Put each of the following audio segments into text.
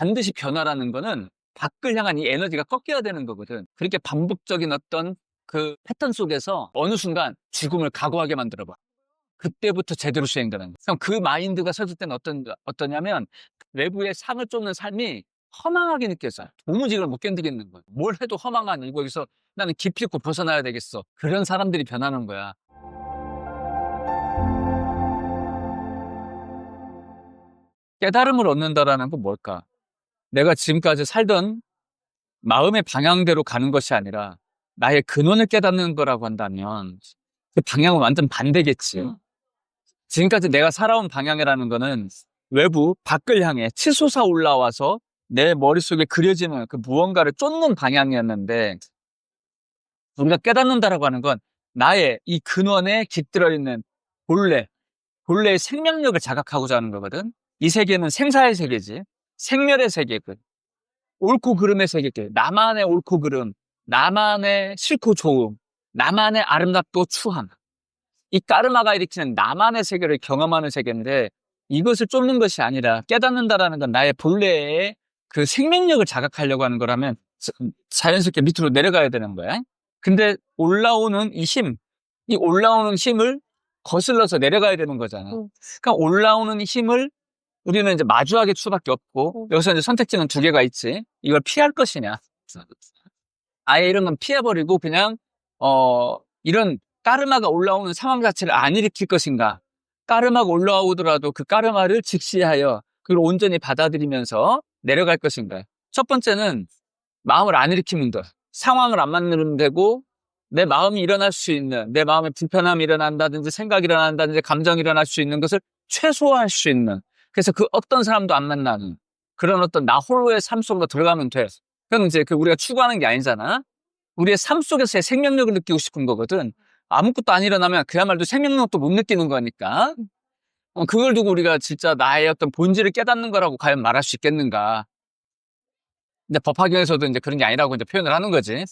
반드시 변화라는 거는 밖을 향한 이 에너지가 꺾여야 되는 거거든. 그렇게 반복적인 어떤 그 패턴 속에서 어느 순간 죽음을 각오하게 만들어 봐. 그때부터 제대로 수행되는 거야. 그럼 그 마인드가 섰을 때는 어떤, 어떠냐면 외부의 상을 쫓는 삶이 허망하게 느껴져요. 도무지 이걸 못 견디겠는 거야. 뭘 해도 허망한 이거에서 나는 기필코 벗어나야 되겠어. 그런 사람들이 변하는 거야. 깨달음을 얻는다라는 건 뭘까? 내가 지금까지 살던 마음의 방향대로 가는 것이 아니라 나의 근원을 깨닫는 거라고 한다면 그 방향은 완전 반대겠지. 음. 지금까지 내가 살아온 방향이라는 거는 외부, 밖을 향해 치솟아 올라와서 내 머릿속에 그려지는 그 무언가를 쫓는 방향이었는데 우리가 깨닫는다라고 하는 건 나의 이 근원에 깃들어 있는 본래, 본래의 생명력을 자각하고자 하는 거거든. 이 세계는 생사의 세계지. 생멸의 세계거든. 옳고 그름의 세계게. 나만의 옳고 그름, 나만의 싫고 좋음, 나만의 아름답고 추함. 이 까르마가 일으키는 나만의 세계를 경험하는 세계인데 이것을 쫓는 것이 아니라 깨닫는다라는 건 나의 본래의 그 생명력을 자각하려고 하는 거라면 자- 자연스럽게 밑으로 내려가야 되는 거야. 근데 올라오는 이 힘, 이 올라오는 힘을 거슬러서 내려가야 되는 거잖아. 음. 그러니까 올라오는 힘을 우리는 이제 마주하게 수밖에 없고 음. 여기서 이제 선택지는 두 개가 있지. 이걸 피할 것이냐. 아예 이런 건 피해버리고 그냥 어 이런 까르마가 올라오는 상황 자체를 안 일으킬 것인가. 까르마가 올라오더라도 그 까르마를 직시하여 그걸 온전히 받아들이면서 내려갈 것인가. 첫 번째는 마음을 안 일으키면 돼. 상황을 안 만들면 되고 내 마음이 일어날 수 있는 내 마음에 불편함이 일어난다든지 생각이 일어난다든지 감정이 일어날 수 있는 것을 최소화할 수 있는 그래서 그 어떤 사람도 안 만나는 그런 어떤 나 홀로의 삶 속으로 들어가면 돼. 그건 이제 그 우리가 추구하는 게 아니잖아. 우리의 삶 속에서의 생명력을 느끼고 싶은 거거든. 아무것도 안 일어나면 그야말로 생명력도 못 느끼는 거니까. 어, 그걸 두고 우리가 진짜 나의 어떤 본질을 깨닫는 거라고 과연 말할 수 있겠는가. 근데 법화경에서도 이제 그런 게 아니라고 이제 표현을 하는 거지.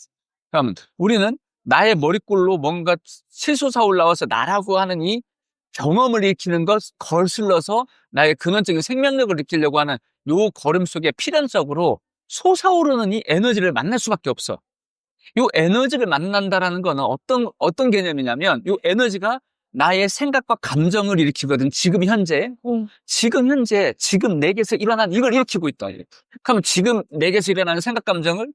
그러면 우리는 나의 머릿골로 뭔가 치솟아 올라와서 나라고 하는 이 경험을 일으키는 것 거슬러서 나의 근원적인 생명력을 느끼려고 하는 요 걸음 속에 필연적으로 솟아오르는 이 에너지를 만날 수밖에 없어. 요 에너지를 만난다라는 거는 어떤 어떤 개념이냐면 요 에너지가 나의 생각과 감정을 일으키거든. 지금 현재, 음. 지금 현재, 지금 내게서 일어난 이걸 일으키고 있다. 그러면 지금 내게서 일어나는 생각 감정을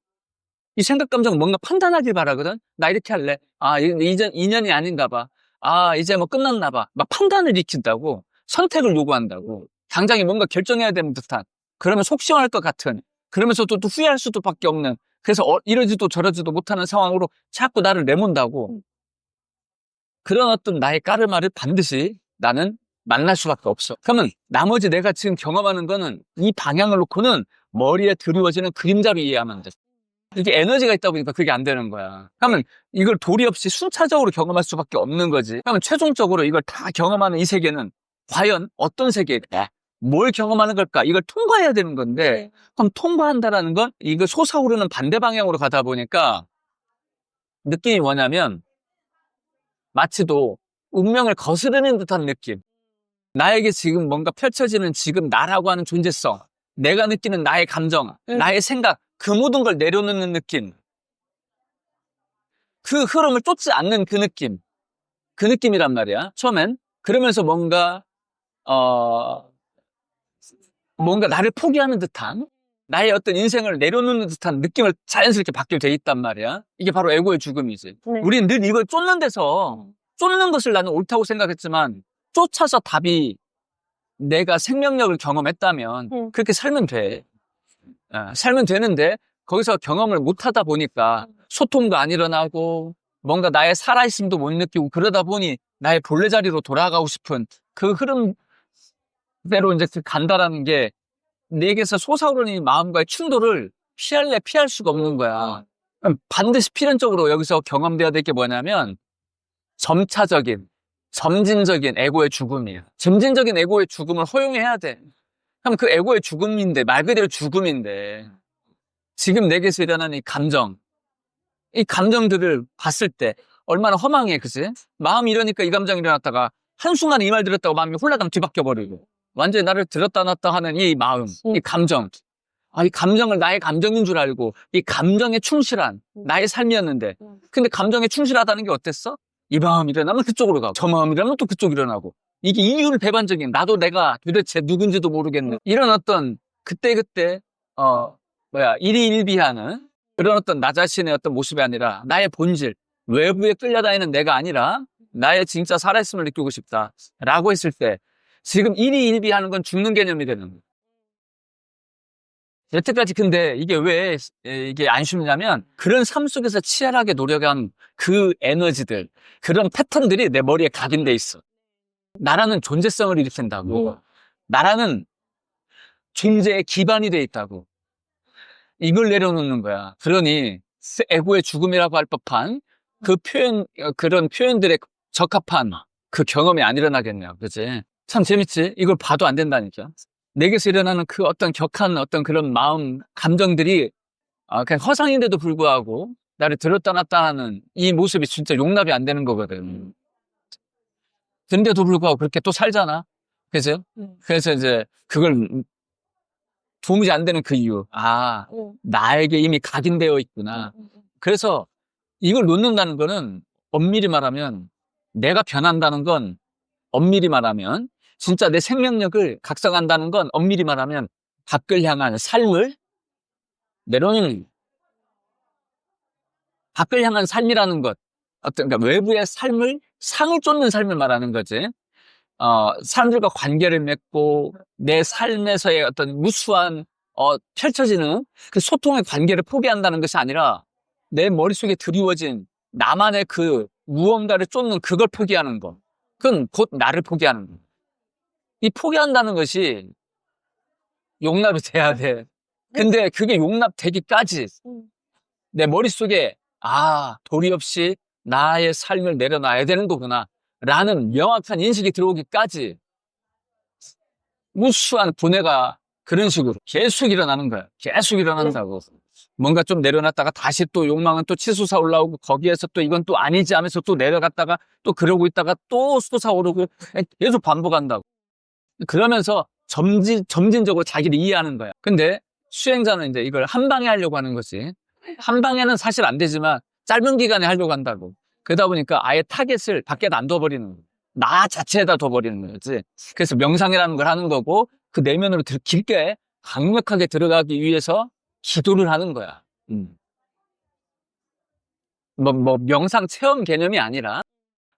이 생각 감정은 뭔가 판단하길 바라거든. 나 이렇게 할래. 아 이- 이전 인연이 아닌가 봐. 아 이제 뭐 끝났나 봐. 막 판단을 일으킨다고 선택을 요구한다고 당장에 뭔가 결정해야 되는 듯한 그러면 속 시원할 것 같은 그러면서 또, 또 후회할 수도 밖에 없는 그래서 어, 이러지도 저러지도 못하는 상황으로 자꾸 나를 내몬다고 그런 어떤 나의 까르마를 반드시 나는 만날 수밖에 없어. 그러면 나머지 내가 지금 경험하는 거는 이 방향을 놓고는 머리에 드리워지는 그림자로 이해하면 돼. 이게 에너지가 있다 보니까 그게 안 되는 거야. 그러면 이걸 도리 없이 순차적으로 경험할 수밖에 없는 거지. 그러면 최종적으로 이걸 다 경험하는 이 세계는 과연 어떤 세계일까? 뭘 경험하는 걸까? 이걸 통과해야 되는 건데, 네. 그럼 통과한다라는 건 이거 솟아오르는 반대 방향으로 가다 보니까 느낌이 뭐냐면 마치도 운명을 거스르는 듯한 느낌. 나에게 지금 뭔가 펼쳐지는 지금 나라고 하는 존재성, 내가 느끼는 나의 감정, 응. 나의 생각, 그 모든 걸 내려놓는 느낌. 그 흐름을 쫓지 않는 그 느낌. 그 느낌이란 말이야. 처음엔. 그러면서 뭔가, 어, 뭔가 나를 포기하는 듯한, 나의 어떤 인생을 내려놓는 듯한 느낌을 자연스럽게 받게 돼 있단 말이야. 이게 바로 에고의 죽음이지. 네. 우리는 늘 이걸 쫓는 데서, 쫓는 것을 나는 옳다고 생각했지만, 쫓아서 답이 내가 생명력을 경험했다면, 음. 그렇게 살면 돼. 어, 살면 되는데, 거기서 경험을 못 하다 보니까, 소통도 안 일어나고, 뭔가 나의 살아있음도 못 느끼고, 그러다 보니, 나의 본래 자리로 돌아가고 싶은 그 흐름대로 이제 그 간다라는 게, 내게서 솟아오르는 이 마음과의 충돌을 피할래 피할 수가 없는 거야. 그럼 반드시 필연적으로 여기서 경험돼야 될 게 뭐냐면, 점차적인, 점진적인 에고의 죽음이에요. 점진적인 에고의 죽음을 허용해야 돼. 그럼 그 에고의 죽음인데, 말 그대로 죽음인데, 지금 내게서 일어나는 이 감정, 이 감정들을 봤을 때 얼마나 허망해, 그지? 마음이 이러니까 이 감정이 일어났다가 한순간에 이 말 들었다고 마음이 홀라당 뒤바뀌어 버리고 완전히 나를 들었다 놨다 하는 이 마음, 이 감정. 아, 이 감정을 나의 감정인 줄 알고 이 감정에 충실한 나의 삶이었는데 음. 근데 감정에 충실하다는 게 어땠어? 이 마음 일어나면 그쪽으로 가고 저 마음 일어나면 또 그쪽 일어나고 이게 이율 배반적인 나도 내가 도대체 누군지도 모르겠는 이런 어떤 그때그때 어 뭐야 일희일비하는 그런 어떤 나 자신의 어떤 모습이 아니라 나의 본질 외부에 끌려다니는 내가 아니라 나의 진짜 살아있음을 느끼고 싶다라고 했을 때 지금 일희일비하는 건 죽는 개념이 되는 거예요. 여태까지 근데 이게 왜 에, 이게 안 쉽냐면 그런 삶 속에서 치열하게 노력한 그 에너지들 그런 패턴들이 내 머리에 각인돼 있어. 나라는 존재성을 일으킨다고. 나라는 존재의 기반이 돼 있다고. 이걸 내려놓는 거야. 그러니 에고의 죽음이라고 할 법한 그 표현 어, 그런 표현들에 적합한 그 경험이 안 일어나겠네요. 그지? 참 재밌지? 이걸 봐도 안 된다니까. 내게서 일어나는 그 어떤 격한 어떤 그런 마음, 감정들이 아, 그냥 허상인데도 불구하고 나를 들었다 놨다 하는 이 모습이 진짜 용납이 안 되는 거거든. 근데도 불구하고 그렇게 또 살잖아. 그죠? 음. 그래서 이제 그걸 도무지 안 되는 그 이유. 아, 음. 나에게 이미 각인되어 있구나. 음, 음. 그래서 이걸 놓는다는 거는 엄밀히 말하면 내가 변한다는 건 엄밀히 말하면 진짜 내 생명력을 각성한다는 건 엄밀히 말하면 밖을 향한 삶을 내려놓는 밖을 향한 삶이라는 것 어떤 그러니까 외부의 삶을 상을 쫓는 삶을 말하는 거지. 어, 사람들과 관계를 맺고 내 삶에서의 어떤 무수한 어, 펼쳐지는 그 소통의 관계를 포기한다는 것이 아니라 내 머릿속에 드리워진 나만의 그 무언가를 쫓는 그걸 포기하는 거. 그건 곧 나를 포기하는 거. 이 포기한다는 것이 용납이 돼야 돼. 근데 그게 용납되기까지 음. 내 머릿속에 아, 도리 없이 나의 삶을 내려놔야 되는 거구나. 라는 명확한 인식이 들어오기까지 무수한 분해가 그런 식으로 계속 일어나는 거야. 계속 일어난다고. 뭔가 좀 내려놨다가 다시 또 욕망은 또 치솟아 올라오고 거기에서 또 이건 또 아니지 하면서 또 내려갔다가 또 그러고 있다가 또 솟아오르고 계속 반복한다고. 그러면서 점진, 점진적으로 자기를 이해하는 거야. 근데 수행자는 이제 이걸 한 방에 하려고 하는 거지. 한 방에는 사실 안 되지만 짧은 기간에 하려고 한다고. 그러다 보니까 아예 타겟을 밖에 안 둬버리는 거야. 나 자체에다 둬버리는 거지. 그래서 명상이라는 걸 하는 거고 그 내면으로 들- 깊게 강력하게 들어가기 위해서 기도를 하는 거야. 음. 뭐, 뭐 명상 체험 개념이 아니라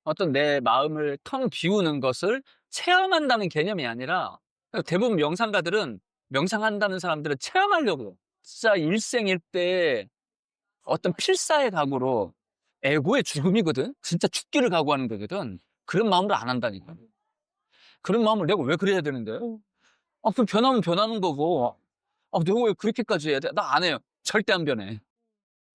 어떤 내 마음을 텅 비우는 것을 체험한다는 개념이 아니라 대부분 명상가들은 명상한다는 사람들은 체험하려고 진짜 일생일대 어떤 필사의 각오로 에고의 죽음이거든 진짜 죽기를 각오하는 거거든 그런 마음으로 안 한다니까 그런 마음을 내가 왜 그래야 되는데 음. 아 그럼 변하면 변하는 거고 아 내가 왜 그렇게까지 해야 돼? 나 안 해요 절대 안 변해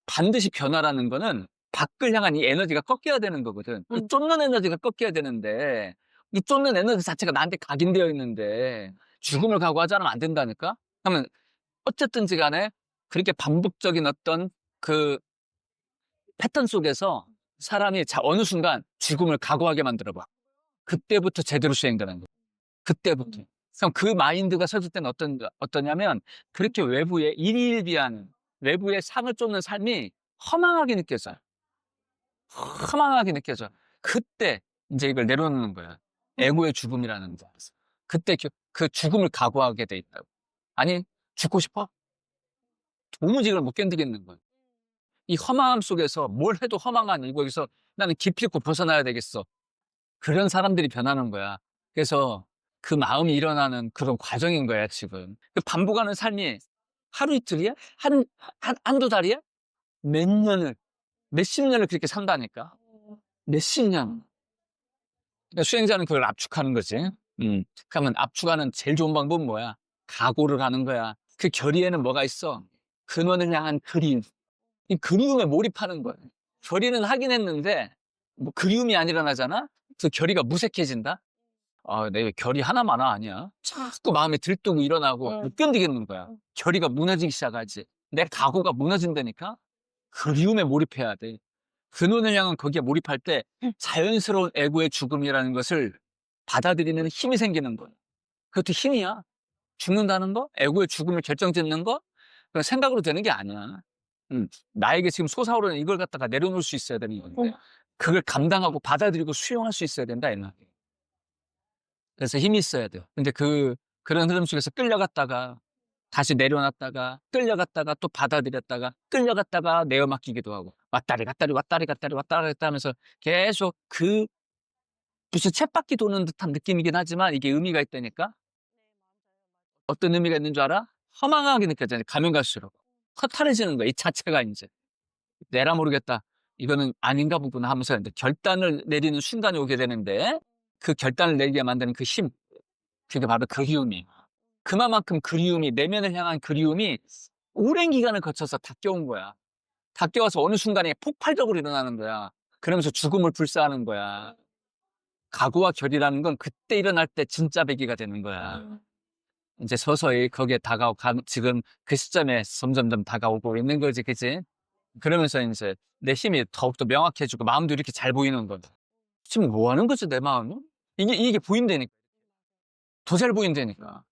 반드시 변화라는 거는 밖을 향한 이 에너지가 꺾여야 되는 거거든 이 음. 쫓는 에너지가 꺾여야 되는데 이 쫓는 에너지 자체가 나한테 각인되어 있는데 죽음을 각오하지 않으면 안 된다니까? 그러면 어쨌든지 간에 그렇게 반복적인 어떤 그 패턴 속에서 사람이 자 어느 순간 죽음을 각오하게 만들어 봐. 그때부터 제대로 수행되는 거야. 그때부터. 그럼 그 마인드가 서질 때는 어떤 어떠냐면 그렇게 외부에 일일비하는 외부의 상을 쫓는 삶이 허망하게 느껴져요. 허망하게 느껴져. 그때 이제 이걸 내려놓는 거야. 에고의 죽음이라는 거. 그때 그- 그 죽음을 각오하게 돼 있다고. 아니 죽고 싶어? 도무지 이걸 못 견디겠는 거야. 이 허망함 속에서 뭘 해도 허망한 이곳에서 나는 깊이 있고 벗어나야 되겠어. 그런 사람들이 변하는 거야. 그래서 그 마음이 일어나는 그런 과정인 거야, 지금. 그 반복하는 삶이 하루 이틀이야? 한, 한, 한두 달이야? 몇 년을, 몇십 년을 그렇게 산다니까. 몇십 년. 그러니까 수행자는 그걸 압축하는 거지. 음. 그러면 압축하는 제일 좋은 방법은 뭐야? 각오를 하는 거야. 그 결의에는 뭐가 있어? 근원을 향한 그리움. 이 그리움에 몰입하는 거야. 결의는 하긴 했는데, 뭐 그리움이 안 일어나잖아? 그 결의가 무색해진다? 아, 내 결의 하나마나 아니야. 자꾸 마음에 들뜨고 일어나고 응. 못 견디겠는 거야. 응. 결의가 무너지기 시작하지. 내 각오가 무너진다니까? 그리움에 몰입해야 돼. 근원을 향한 거기에 몰입할 때 자연스러운 에고의 죽음이라는 것을 받아들이는 힘이 생기는 거야. 그것도 힘이야. 죽는다는 거, 에고의 죽음을 결정짓는 거, 그건 생각으로 되는 게 아니야. 음, 나에게 지금 솟아오르는 이걸 갖다가 내려놓을 수 있어야 되는 건데, 그걸 감당하고 받아들이고 수용할 수 있어야 된다, 이 말이에요. 그래서 힘이 있어야 돼요. 근데 그, 그런 흐름 속에서 끌려갔다가, 다시 내려놨다가, 끌려갔다가, 또 받아들였다가, 끌려갔다가 내어 맡기기도 하고, 왔다리 갔다리, 왔다리 갔다리, 왔다리 갔다 하면서 계속 그, 무슨 쳇바퀴 도는 듯한 느낌이긴 하지만 이게 의미가 있다니까? 어떤 의미가 있는 줄 알아? 허망하게 느껴져요. 가면 갈수록. 허탈해지는 거야. 이 자체가 이제. 내라 모르겠다. 이거는 아닌가 보구나 하면서 이제 결단을 내리는 순간이 오게 되는데 그 결단을 내리게 만드는 그 힘. 그게 바로 그리움이에요. 그만큼 그리움이, 내면을 향한 그리움이 오랜 기간을 거쳐서 닦여온 거야. 닦여와서 어느 순간에 폭발적으로 일어나는 거야. 그러면서 죽음을 불사하는 거야. 각오와 결이라는 건 그때 일어날 때 진짜 배기가 되는 거야. 이제 서서히 거기에 다가오, 가, 지금 그 시점에 점점점 다가오고 있는 거지, 그치? 그러면서 이제 내 힘이 더욱더 명확해지고 마음도 이렇게 잘 보이는 거다. 지금 뭐 하는 거지, 내 마음은? 이게, 이게 보인다니까. 더 잘 보인다니까.